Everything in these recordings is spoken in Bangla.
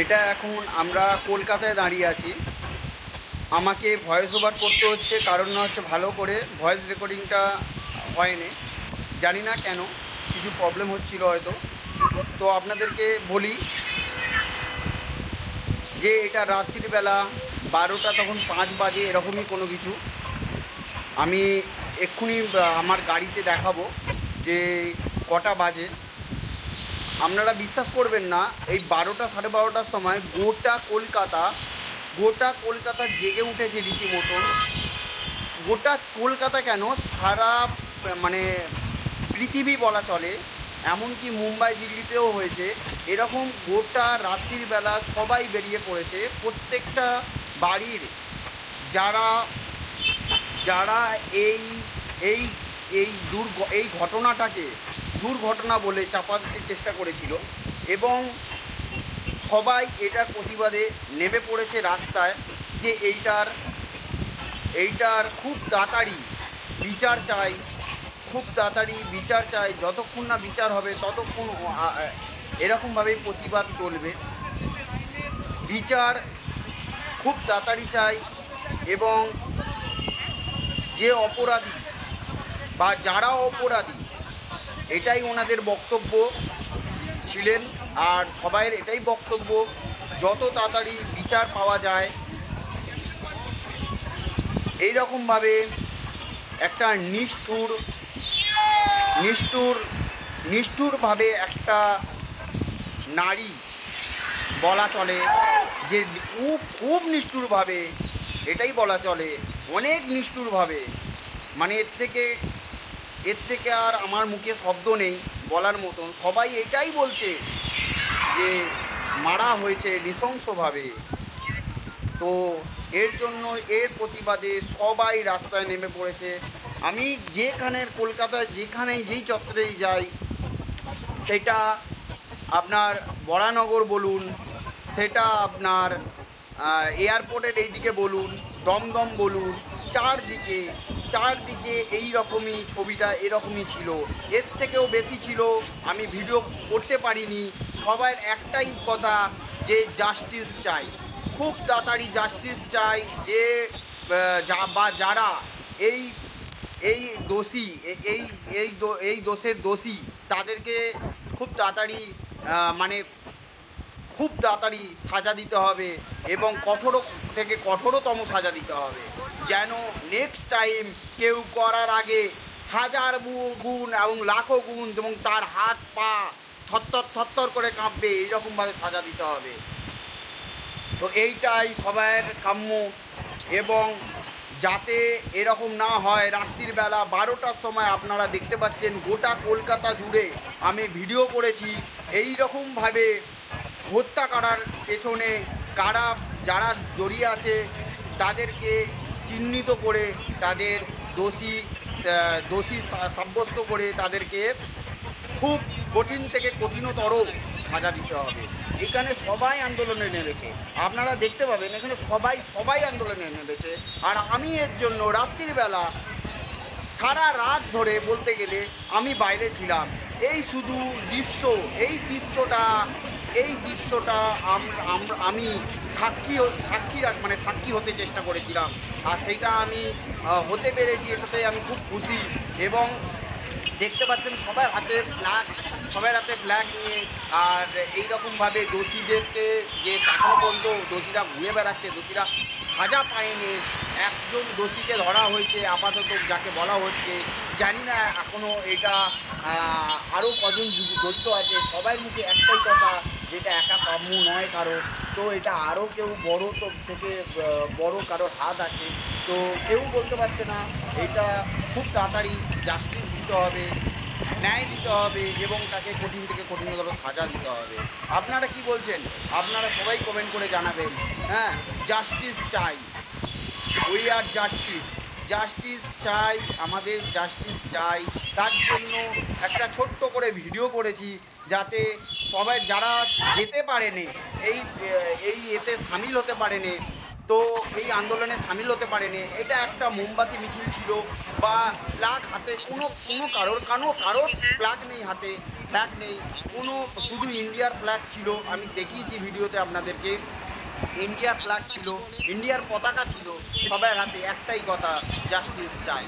এটা এখন আমরা কলকাতায় দাঁড়িয়ে আছি। আমাকে ভয়েস ওভার করতে হচ্ছে, কারণ না হচ্ছে ভালো করে ভয়েস রেকর্ডিংটা হয়নি। জানি না কেন, কিছু প্রবলেম হচ্ছিল হয়তো। তো আপনাদেরকে বলি যে এটা রাত্রিবেলা বারোটা তখন পাঁচ বাজে, এরকমই কোনো কিছু। আমি এক্ষুনি আমার গাড়িতে দেখাবো যে কটা বাজে। আপনারা বিশ্বাস করবেন না, এই বারোটা সাড়ে বারোটার সময় গোটা কলকাতা গোটা কলকাতা জেগে উঠেছে রীতিমতন গোটা কলকাতা কেন? সারা মানে পৃথিবী বলা চলে, এমনকি মুম্বাই, দিল্লিতেও হয়েছে। এরকম গোটা রাত্রির বেলা সবাই বেরিয়ে পড়েছে। প্রত্যেকটা বাড়ির যারা যারা এই এই এই দুর্ঘ এই ঘটনাটাকে দুর্ঘটনা বলে চাপা দিতে চেষ্টা করেছিল এবং সবাই এটার প্রতিবাদে নেমে পড়েছে রাস্তায় যে এইটার এইটার খুব তাড়াতাড়ি বিচার চাই, খুব তাড়াতাড়ি বিচার চাই, যতক্ষণ না বিচার হবে ততক্ষণ এরকমভাবেই প্রতিবাদ চলবে। বিচার খুব তাড়াতাড়ি চাই এবং যে অপরাধী বা যারা অপরাধী এটাই ওনাদের বক্তব্য ছিলেন। আর সবাইয়ের এটাই বক্তব্য, যত তাড়াতাড়ি বিচার পাওয়া যায় এই রকমভাবে একটা নিষ্ঠুর নিষ্ঠুর, নিষ্ঠুরভাবে একটা নারী বলা চলে, যে খুব খুব নিষ্ঠুরভাবে, এটাই বলা চলে, অনেক নিষ্ঠুরভাবে মানে এর থেকে এর থেকে আর আমার মুখে শব্দ নেই, বলার মতন। সবাই এটাই বলছে যে মারা হয়েছে নৃশংসভাবে। তো এর জন্য এর প্রতিবাদে সবাই রাস্তায় নেমে পড়েছে। আমি যেখানের কলকাতায় যেখানেই যেই চত্বরেই যাই, সেটা আপনার বরানগর বলুন, সেটা আপনার এয়ারপোর্টের এইদিকে বলুন, দমদম বলুন, চারদিকে চারদিকে এই রকমই ছবিটা এরকমই ছিল। এর থেকেও বেশি ছিল, আমি ভিডিও করতে পারিনি, সবার একটাই কথা যে জাস্টিস চাই। খুব তাড়াতাড়ি জাস্টিস চাই যে বা যারা এই এই দোষী এই এই এই দোষের দোষী, তাদেরকে খুব তাড়াতাড়ি মানে খুব তাড়াতাড়ি সাজা দিতে হবে এবং কঠোর থেকে কঠোরতম সাজা দিতে হবে। যেন নেক্সট টাইম কেউ করার আগে হাজার গুণ এবং লাখো গুণ এবং তার হাত পা থরথর থরথর করে কাঁপবে, এইরকমভাবে সাজা দিতে হবে। তো এইটাই সবার কাম্য এবং যাতে এরকম না হয়, রাত্রির বেলা বারোটার সময় আপনারা দেখতে পাচ্ছেন গোটা কলকাতা জুড়ে আমি ভিডিও করেছি। এই রকমভাবে হত্যা করার পেছনে কারা, যারা জড়িয়ে আছে, তাদেরকে চিহ্নিত করে তাদের দোষী দোষী সাব্যস্ত করে তাদেরকে খুব কঠিন থেকে কঠিনতর সাজা দিতে হবে। এখানে সবাই আন্দোলনে নেমেছে। আপনারা দেখতে পাবেন, এখানে সবাই সবাই আন্দোলনে নেমেছে। আর আমি এর জন্য রাত্রির বেলা সারা রাত ধরে বলতে গেলে আমি বাইরে ছিলাম। এই শুধু দৃশ্য, এই দৃশ্যটা এই দৃশ্যটা আম- সাক্ষী সাক্ষী মানে সাক্ষী হতে চেষ্টা করেছিলাম। আর সেটা আমি হতে পেরেছি এটাতে আমি খুব খুশি। এবং দেখতে পাচ্ছেন সবার হাতে ফ্ল্যাগ সবার হাতে ফ্ল্যাগ নিয়ে। আর এই রকমভাবে দোষীদেরকে যে এখনও পর্যন্ত দোষীরা ঘুরে বেড়াচ্ছে, দোষীরা সাজা পায়নি। একজন দোষীকে ধরা হয়েছে, আপাতত যাকে বলা হচ্ছে, জানি না এখনও এটা আরও কজন যু- জড়িত আছে। সবাই মুখে একটাই কথা যেটা একা কাম্য নয় কারও তো এটা আরও কেউ বড় তো থেকে বড় কারোর হাত আছে। তো কেউ বলতে পারছে না, এটা খুব তাড়াতাড়ি জাস্টিস দিতে হবে, ন্যায় দিতে হবে এবং তাকে কঠিন থেকে কঠিনতর সাজা দিতে হবে। আপনারা কি বলছেন? আপনারা সবাই কমেন্ট করে জানাবেন। হ্যাঁ জাস্টিস চাই। উই আর জাস্টিস জাস্টিস চাই, আমাদের জাস্টিস চাই। তার জন্য একটা ছোট্ট করে ভিডিও করেছি যাতে সবাই যারা যেতে পারেনি, এই এই এতে সামিল হতে পারেনি, তো এই আন্দোলনে সামিল হতে পারেনি, এটা একটা মোমবাতি মিছিল ছিল বা প্লাগ হাতে কোনো কোনো কারোর কারও কারোর প্লাগ নেই হাতে ফ্ল্যাগ নেই। কোনো, শুধু ইন্ডিয়ার ফ্ল্যাগ ছিল। আমি দেখিয়েছি ভিডিওতে আপনাদেরকে। ইন্ডিয়ার ফ্ল্যাগ ছিল ইন্ডিয়ার পতাকা ছিল সবার হাতে একটাই কথা জাস্টিস চাই।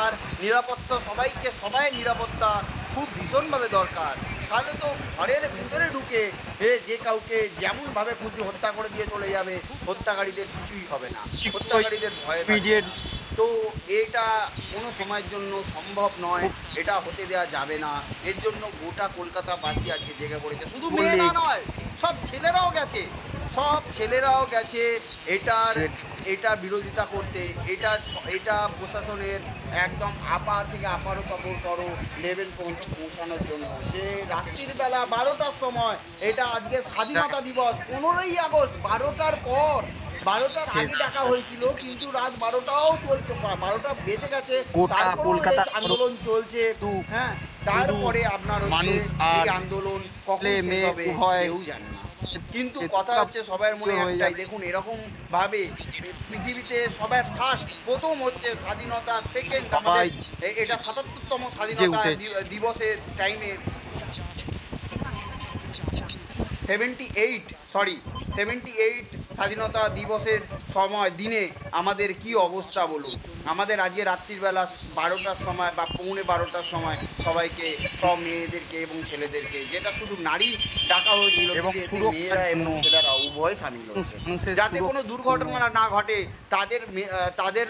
আর নিরাপত্তা সবাইকে সবাই নিরাপত্তা খুব ভীষণভাবে দরকার। তাহলে তো ঘরের ভেতরে ঢুকে এ যে কাউকে যেমনভাবে খুশি হত্যা করে দিয়ে চলে যাবে হত্যাকারীদের কিছুই হবে না। হত্যাকারীদের ভয়ে। তো এটা কোনো সময়ের জন্য সম্ভব নয়। এটা হতে দেওয়া যাবে না। এর জন্য গোটা কলকাতাবাসী আজকে জেগে পড়েছে। শুধু মেয়েরা নয় সব ছেলেরাও গেছে। সব ছেলেরাও গেছে এটার এটা বিরোধিতা করতে। এটা এটা প্রশাসনের একদম আপার থেকে আপারও তর লেভেল পর্যন্ত পৌঁছানোর জন্য। যে রাত্রির বেলা বারোটার সময়, এটা আজকে স্বাধীনতা দিবস, পনেরোই আগস্ট, বারোটার পর বারোটার আগে ডাকা হয়েছিল কিন্তু রাত বারোটাও চলছে বারোটা বেজে গেছে। গোটা কলকাতা আন্দোলন চলছে। হ্যাঁ তারপরে আপনার মানুষ এই আন্দোলন কখন শেষ হবে কেউ জানে কিন্তু কথা হচ্ছে সবার মনে একটাই দেখুন এরকম ভাবে পৃথিবীতে সবার ফার্স্ট প্রথম হচ্ছে স্বাধীনতা সেকেন্ড আমাদের এটা সাতাত্তরতম স্বাধীনতা দিবসের টাইমে seventy eight sorry seventy eight স্বাধীনতা দিবসের সময় দিনে আমাদের কি অবস্থা বলুন? আমাদের আজকে রাত্রিবেলা বারোটার সময় বা পৌনে বারোটার সময় সবাইকে সব মেয়েদেরকে এবং ছেলেদেরকে যেটা শুধু নারী ডাকা হয়েছিল এবং মেয়েরা এবং ছেলেরা উভয় সামিল হয়েছে। যাতে কোনো দুর্ঘটনা না ঘটে তাদের তাদের।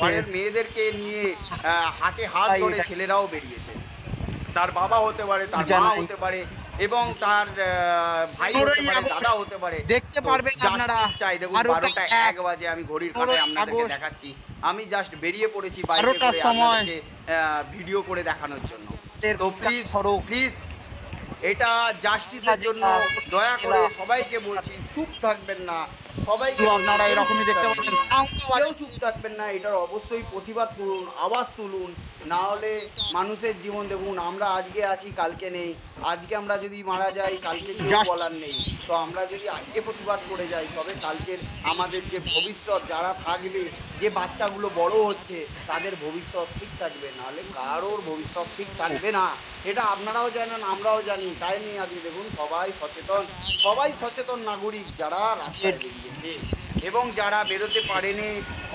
ঘরের মেয়েদেরকে নিয়ে হাতে হাত ধরে ছেলেরাও বেরিয়েছে। তার বাবা হতে পারে তার মা হতে পারে এবং তার ভাই দাদা হতে পারে। দেখতে পারবে পারবেন আপনারা। চাই দেখুন বারোটা এক, বাজে আমি ঘড়ির কাটায় আপনাদেরকে দেখাচ্ছি। আমি জাস্ট বেরিয়ে পড়েছি বাইরে বারোটার সময়। ভিডিও করে দেখানোর জন্য। তো প্লিজ সরো প্লিজ এটা জাস্টিসের জন্য দয়া করে সবাইকে বলছি চুপ থাকবেন না। সবাইকে আপনারা এরকমই দেখতে চুপ পাচ্ছেন। থাকবেন না। সাউন্ড কেউ চুপ থাকবেন না এটার অবশ্যই প্রতিবাদ করুন আওয়াজ তুলুন। না হলে মানুষের জীবন দেখুন আমরা আজকে আছি কালকে নেই। আজকে আমরা যদি মারা যাই কালকে Just- বলার নেই। তো আমরা যদি আজকে প্রতিবাদ করে যাই তবে কালকের আমাদের যে ভবিষ্যৎ যারা থাকবে যে বাচ্চাগুলো বড় হচ্ছে তাদের ভবিষ্যৎ ঠিক থাকবে। নাহলে কারোর ভবিষ্যৎ ঠিক থাকবে না। এটা আপনারাও জানেন, আমরাও জানি। তাই নিয়ে আজকে দেখুন সবাই সচেতন সবাই সচেতন নাগরিক যারা রাস্তায় বেরিয়েছে এবং যারা বেরোতে পারেনি,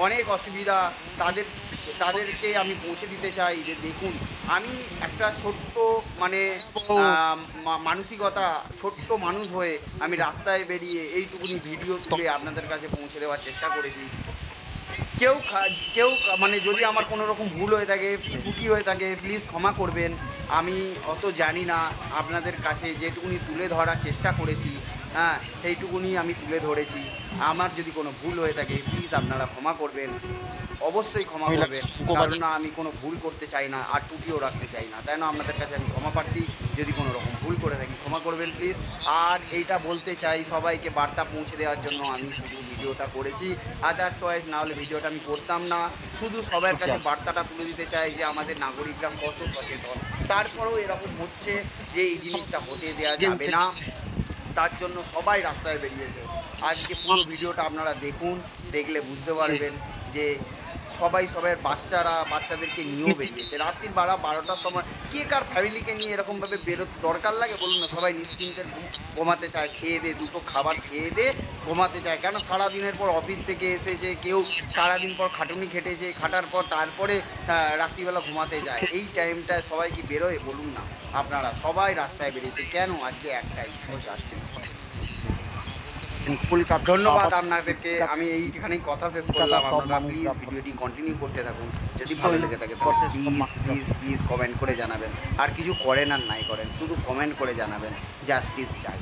অনেক অসুবিধা তাদের, তাদেরকে আমি পৌঁছে দিতে চাই যে দেখুন, আমি একটা ছোট্ট মানে মানসিকতা, ছোট্ট মানুষ হয়ে আমি রাস্তায় বেরিয়ে এইটুকুনি ভিডিও তুলে আপনাদের কাছে পৌঁছে দেওয়ার চেষ্টা করেছি। কেউ খা- কেউ মানে যদি আমার কোনো রকম ভুল হয়ে থাকে ত্রুটি হয়ে থাকে প্লিজ ক্ষমা করবেন। আমি অত জানি না আপনাদের কাছে যেটুকুনি তুলে ধরার চেষ্টা করেছি হ্যাঁ সেইটুকুনি আমি তুলে ধরেছি। আমার যদি কোনো ভুল হয়ে থাকে প্লিজ আপনারা ক্ষমা করবেন। অবশ্যই ক্ষমা করবেন। কারণ না আমি কোনো ভুল করতে চাই না আর টুটিও রাখতে চাই না। তাই না? আপনাদের কাছে আমি ক্ষমা প্রার্থী। যদি কোনো রকম ভুল করে থাকি ক্ষমা করবেন প্লিজ আর এইটা বলতে চাই সবাইকে বার্তা পৌঁছে দেওয়ার জন্য আমি শুধু ভিডিওটা করেছি। আদার্স ওয়াইজ না হলে ভিডিওটা আমি করতাম না। শুধু সবার কাছে বার্তাটা তুলে দিতে চাই যে আমাদের নাগরিকরা কত সচেতন। তারপরেও এরকম হচ্ছে যে এই জিনিসটা হতে দেওয়া যাবে না। তার জন্য সবাই রাস্তায় বেরিয়েছে। আজকে পুরো ভিডিওটা আপনারা দেখুন দেখলে বুঝতে পারবেন যে সবাই সবার বাচ্চারা বাচ্চাদেরকে নিয়েও বেরিয়েছে। রাত্রির বারা বারোটার সময় কে কার ফ্যামিলিকে নিয়ে এরকমভাবে বেরোতে দরকার লাগে? বলুন না সবাই নিশ্চিন্তে ঘুম- ঘুমাতে চায় খেয়ে দে দুটো খাবার খেয়ে দে ঘুমাতে চায়। কেন সারাদিনের পর অফিস থেকে এসে যে কেউ সারাদিন পর খাটুনি খেটেছে খাটার পর তারপরে রাত্রিবেলা ঘুমাতে যায় এই টাইমটায় সবাই কি বেরোয়? বলুন না আপনারা সবাই রাস্তায় বেরিয়েছে। কেন আজকে একটাই? জাস্টিস কলকাতা ধন্যবাদ আপনাদেরকে। আমি এইখানেই কথা শেষ করলাম। আপনারা প্লিজ ভিডিওটি কন্টিনিউ করতে থাকুন। যদি ভালো লেগে থাকে প্লিজ প্লিজ প্লিজ কমেন্ট করে জানাবেন। আর কিছু করেন আর নাই করেন শুধু কমেন্ট করে জানাবেন। জাস্টিস চাই।